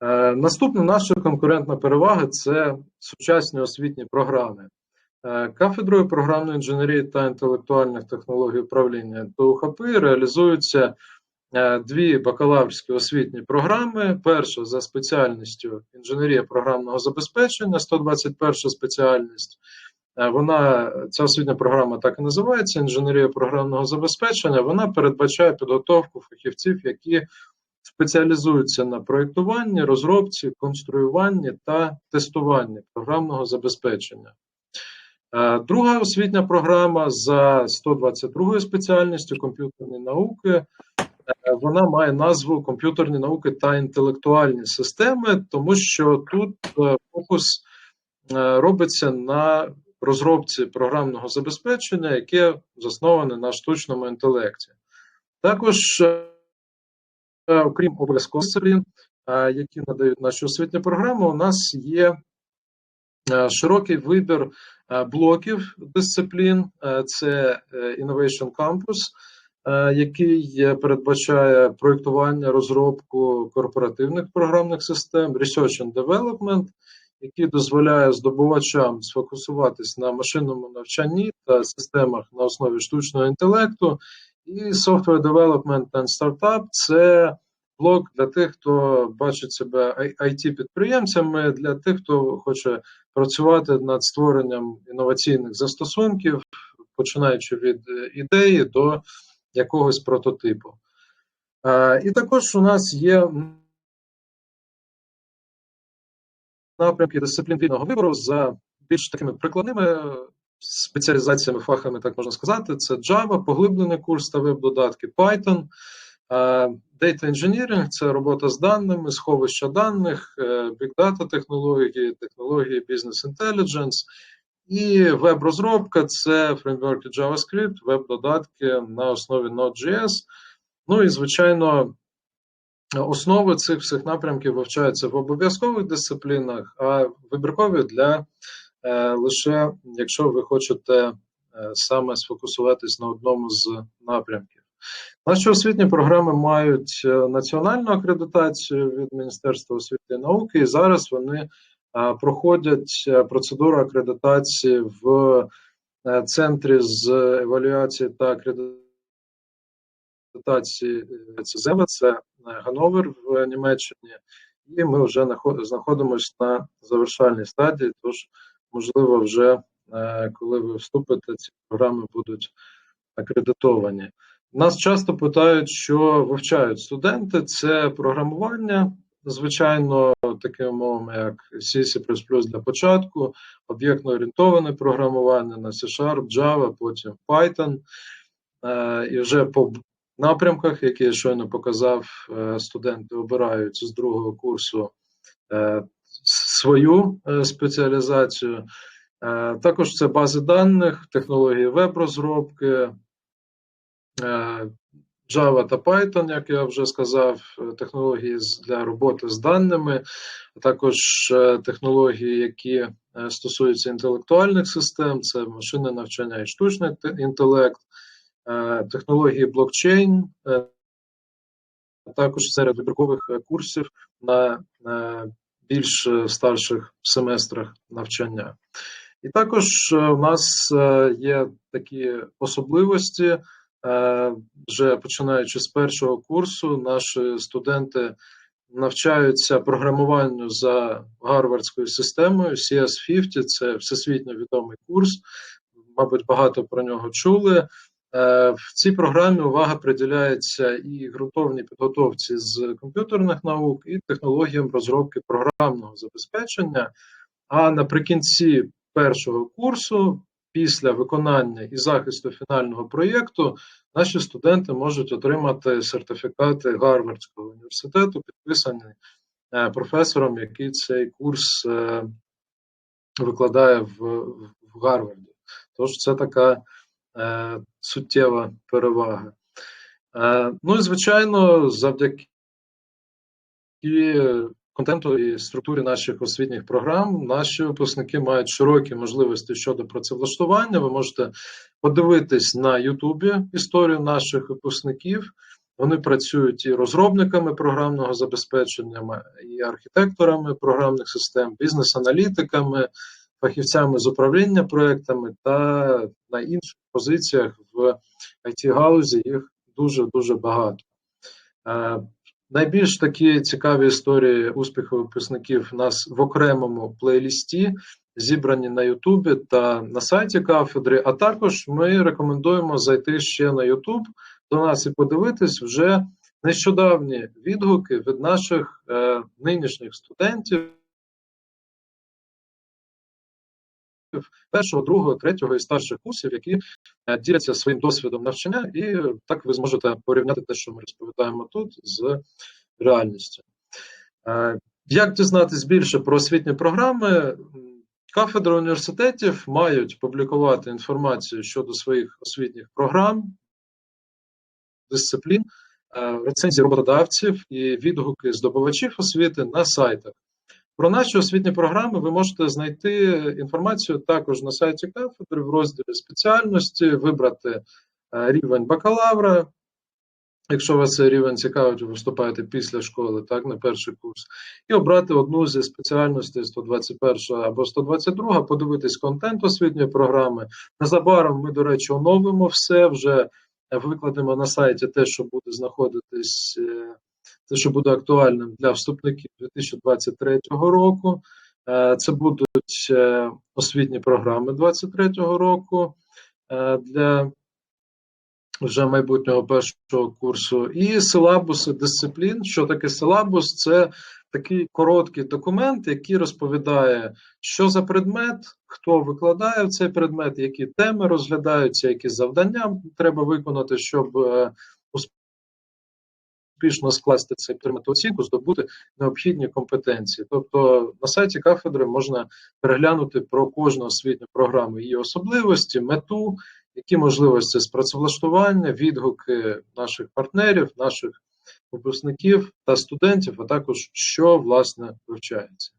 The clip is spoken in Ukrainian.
Е, Наступна наша конкурентна перевага це сучасні освітні програми. Е, Кафедрою програмної інженерії та інтелектуальних технологій управління ТУХП реалізуються е, дві бакалаврські освітні програми. Перша за спеціальністю інженерія програмного забезпечення, 121 спеціальність. Вона ця освітня програма так і називається інженерія програмного забезпечення. Вона передбачає підготовку фахівців, які спеціалізуються на проєктуванні, розробці, конструюванні та тестуванні програмного забезпечення. Е, Друга освітня програма за 122 спеціальністю комп'ютерні науки. Е, Вона має назву комп'ютерні науки та інтелектуальні системи, тому що тут е, фокус робиться на розробці програмного забезпечення, яке засноване на штучному інтелекті. Також, окрім обов'язкових дисциплін, е, які надають наші освітні програми, у нас є е, широкий вибір е, блоків дисциплін. Е, Це е, Innovation Campus, е, який е, передбачає проєктування, розробку корпоративних програмних систем, Research and Development, який дозволяє здобувачам сфокусуватись на машинному навчанні та системах на основі штучного інтелекту. І Software Development and Startup – це блок для тих, хто бачить себе it підприємцями для тих, хто хоче працювати над створенням інноваційних застосунків, починаючи від е, ідеї до якогось прототипу. Е, І також у нас є напрямки дисциплінарного вибору за більш такими прикладними спеціалізаціями, фахами, так можна сказати. Це Java, поглиблений курс та веб-додатки Python. Е, Data Engineering – це робота з даними, сховища даних, е, Big Data технології, технології Business Intelligence. І веб-розробка це фреймворки JavaScript, веб-додатки на основі Node.js. Ну і, звичайно, основи цих всіх напрямків вивчаються в обов'язкових дисциплінах, а вибіркові для лише якщо ви хочете е, саме сфокусуватись на одному з напрямків. Наші освітні програми мають е, національну акредитацію від Міністерства освіти і науки, і зараз вони е, проходять е, процедуру акредитації в е, центрі з евалюації та акредитації е, ЦЗЕВА, це е, Гановер в Німеччині, і ми вже знаходимося на завершальній стадії. Тож, можливо, вже е, коли ви вступите, ці програми будуть акредитовані. Нас часто питають, що вивчають студенти. Це програмування, звичайно, такими мовами, як C, C++ для початку, об'єктно орієнтоване програмування на C-Sharp, Java, потім Python. Е, І вже по напрямках, які я щойно показав, е, студенти обирають з другого курсу свою е, спеціалізацію. Е, Також це бази даних, технології веб-розробки, е, Java та Python, як я вже сказав, технології для роботи з даними, а також технології, які стосуються інтелектуальних систем, це машинне навчання і штучний інтелект, технології блокчейн, також серед вибіркових курсів на більш е, старших семестрах навчання. І також е, у нас е, є такі особливості. Е, Вже починаючи з першого курсу, наші студенти навчаються програмуванню за гарвардською системою CS50, це всесвітньо відомий курс. Мабуть, багато про нього чули. Е, В цій програмі увага приділяється і ґрунтовній підготовці з комп'ютерних наук, і технологіям розробки програмного забезпечення. А наприкінці першого курсу, після виконання і захисту фінального проєкту, наші студенти можуть отримати сертифікати Гарвардського університету, підписані е, професором, який цей курс е, викладає в, Гарварді. Тож це така суттєва перевага. Е, ну і звичайно, завдяки контенту і структурі наших освітніх програм, наші випускники мають широкі можливості щодо працевлаштування. Ви можете подивитись на Ютубі історію наших випускників. Вони працюють і розробниками програмного забезпечення, і архітекторами програмних систем, бізнес-аналітиками, фахівцями з управління проектами та на інших позиціях в it галузі їх дуже дуже багато. Е, найбільш такі цікаві історії успіху випускників у нас в окремому плейлісті, зібрані на Ютубі та на сайті кафедри. А також ми рекомендуємо зайти ще на Ютуб до нас і подивитись вже нещодавні відгуки від наших е, нинішніх студентів. Першого, другого, третього і старших курсів, які е, діляться своїм досвідом навчання, і так ви зможете порівняти те, що ми розповідаємо тут, з реальністю. Е, як дізнатись більше про освітні програми? Кафедри університетів мають публікувати інформацію щодо своїх освітніх програм, дисциплін, е, рецензії роботодавців і відгуки здобувачів освіти на сайтах. Про наші освітні програми ви можете знайти інформацію також на сайті кафедри в розділі спеціальності, вибрати е, рівень бакалавра. Якщо вас цей рівень цікавить, ви вступаєте після школи, так, на перший курс, і обрати одну зі спеціальностей 121 або 122, подивитись контент освітньої програми. Незабаром ми, до речі, оновимо все, вже викладемо на сайті те, що буде знаходитись е, те, що буде актуальним для вступників 2023 року. Е, це будуть е, освітні програми 2023 року е, для вже майбутнього першого курсу, і силабуси дисциплін. Що таке силабус? Це такий короткий документ, який розповідає, що за предмет, хто викладає цей предмет, які теми розглядаються, які завдання треба виконати, щоб успішно скласти цей предмет оцінку, здобути необхідні компетенції. Тобто на сайті кафедри можна переглянути про кожну освітню програму, її особливості, мету, які можливості з працевлаштування, відгуки наших партнерів, наших випускників та студентів, а також що власне вивчається.